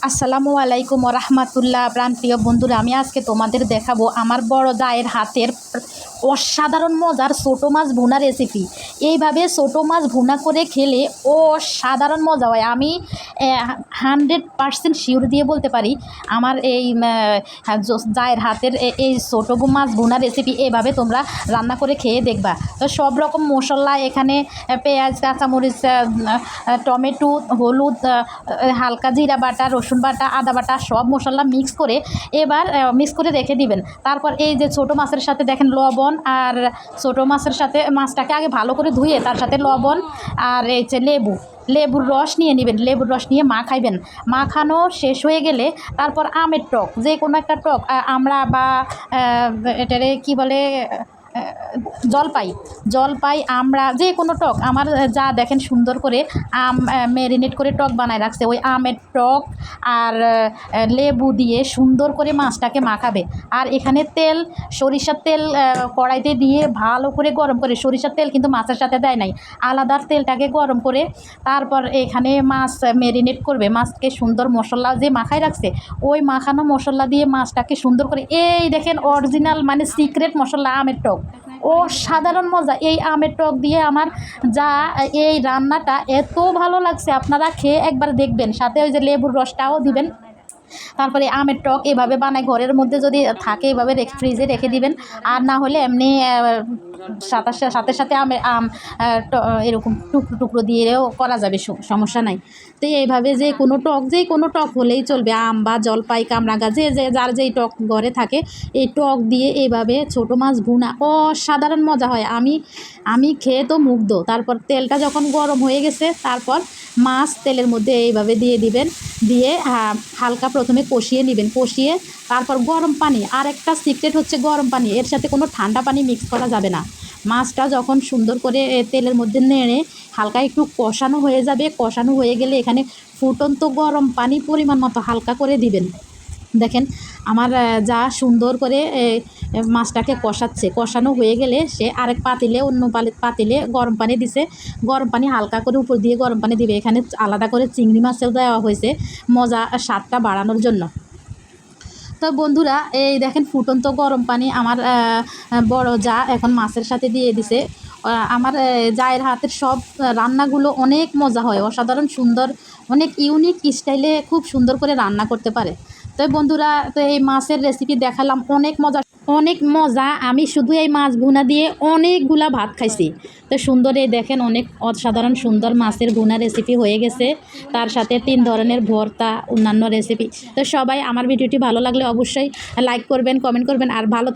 আসসালামু আলাইকুম রহমাতুল্লাহ। প্রান্তীয় বন্ধুরা আমি আজকে তোমাদের দেখাবো আমার বড় দায়ের হাতের অসাধারণ মজার ছোটো মাছ ভুনা রেসিপি এইভাবে ছোটো মাছ ভুনা করে খেলে অসাধারণ মজা হয়। আমি হান্ড্রেড পারসেন্ট শিওর দিয়ে বলতে পারি আমার এই উম, জায়ের হাতের এই ছোটো মাছ ভুনা রেসিপি এইভাবে তোমরা রান্না করে খেয়ে দেখবা। তো সব রকম মশলা এখানে পেঁয়াজ কাঁচামরিচ টমেটো হলুদ হালকা জিরা বাটা রসুন বাটা আদা বাটা সব মশলা মিক্স করে এবার মিক্স করে রেখে দিবেন। তারপর এই যে ছোটো মাছের সাথে দেখেন লবণ আর ছোটো মাছের সাথে, মাছটাকে আগে ভালো করে ধুয়ে তার সাথে লবণ আর এই যে লেবু, লেবুর রস নিয়ে নেবেন, লেবুর রস নিয়ে মা খাইবেন। মাখানো শেষ হয়ে গেলে তারপর আমের টক, যে কোনো একটা টক আমরা বা এটারে কি বলে জলপাই জলপাই, আমরা যে কোনো টক, আমার যা দেখেন সুন্দর করে আম ম্যারিনেট করে টক বানায় রাখছে। ওই আমের টক আর লেবু দিয়ে সুন্দর করে মাছটাকে মাখাবে। আর এখানে তেল, সরিষার তেল কড়াইতে দিয়ে ভালো করে গরম করে, সরিষার তেল কিন্তু মাছের সাথে দেয় নাই। আলাদা তেলটাকে গরম করে তারপর এখানে মাছ ম্যারিনেট করবে। মাছকে সুন্দর মশলা যে মাখায় রাখছে, ওই মাখানো মশলা দিয়ে মাছটাকে সুন্দর করে, এই দেখেন অরিজিনাল মানে সিক্রেট মশলা আমের টক। ও সাধারণ মজা। এই আমের টক দিয়ে আমার যা এই রান্নাটা এত ভালো লাগছে, আপনারা খেয়ে একবার দেখবেন। সাথে ওই যে লেবুর রসটাও দিবেন। তারপরে আমের টক এভাবে বানায়, ঘরের মধ্যে যদি থাকে এভাবে ফ্রিজে রেখে দিবেন। আর না হলে এমনি আহ, সাথে সাথে আমের আম এরকম টুকরো টুকরো দিয়েও করা যাবে সমস্যা নাই। তো এইভাবে যে কোনো টক যে কোনো টক হলেই চলবে আম বা জলপাই কামরাঙা যে যে যার যেই টক ঘরে থাকে এই টক দিয়ে এইভাবে ছোটো মাছ ভুনা অসাধারণ মজা হয়। আমি আমি খেয়ে তো মুগ্ধ। তারপর তেলটা যখন গরম হয়ে গেছে তারপর মাছ তেলের মধ্যে এইভাবে দিয়ে দিবেন। দিয়ে হালকা প্রথমে কষিয়ে নেবেন। কষিয়ে তারপর গরম পানি। আর একটা সিক্রেট হচ্ছে গরম পানি। এর সাথে কোনো ঠান্ডা পানি মিক্স করা যাবে না। মাছটা যখন সুন্দর করে তেলের মধ্যে নেড়ে হালকা একটু কষানো হয়ে যাবে, কষানো হয়ে গেলে এখানে ফুটন্ত গরম পানি পরিমাণ মতো হালকা করে দিবেন। দেখেন, আমার যা সুন্দর করে মাছটাকে কষাচ্ছে। কষানো হয়ে গেলে সে আরেক পাতিলে, অন্য পাতিলে গরম পানি দিছে। গরম পানি হালকা করে উপর দিয়ে গরম পানি দিবে। এখানে আলাদা করে চিংড়ি মাছও দেওয়া হয়েছে মজা স্বাদটা বাড়ানোর জন্য। তো বন্ধুরা, এই দেখেন ফুটন্ত গরম পানি আমার বড় যা এখন মাছের সাথে দিয়ে দিছে। আমার জায়ের হাতের সব রান্নাগুলো অনেক মজা হয়, অসাধারণ সুন্দর, অনেক ইউনিক স্টাইলে খুব সুন্দর করে রান্না করতে পারে। তো বন্ধুরা, তো এই মাছের রেসিপি দেখালাম, অনেক মজা অনেক মজা। আমি শুধু এই মাছ ভুনা দিয়ে অনেকগুলা ভাত খাইছি। তো সুন্দর এই দেখেন, অনেক অসাধারণ সুন্দর মাছের ভুনা রেসিপি হয়ে গেছে। তার সাথে তিন ধরনের ভর্তা, অন্যান্য রেসিপি তো সবাই আমার ভিডিওটি ভালো লাগলে অবশ্যই লাইক করবেন কমেন্ট করবেন। আর ভালো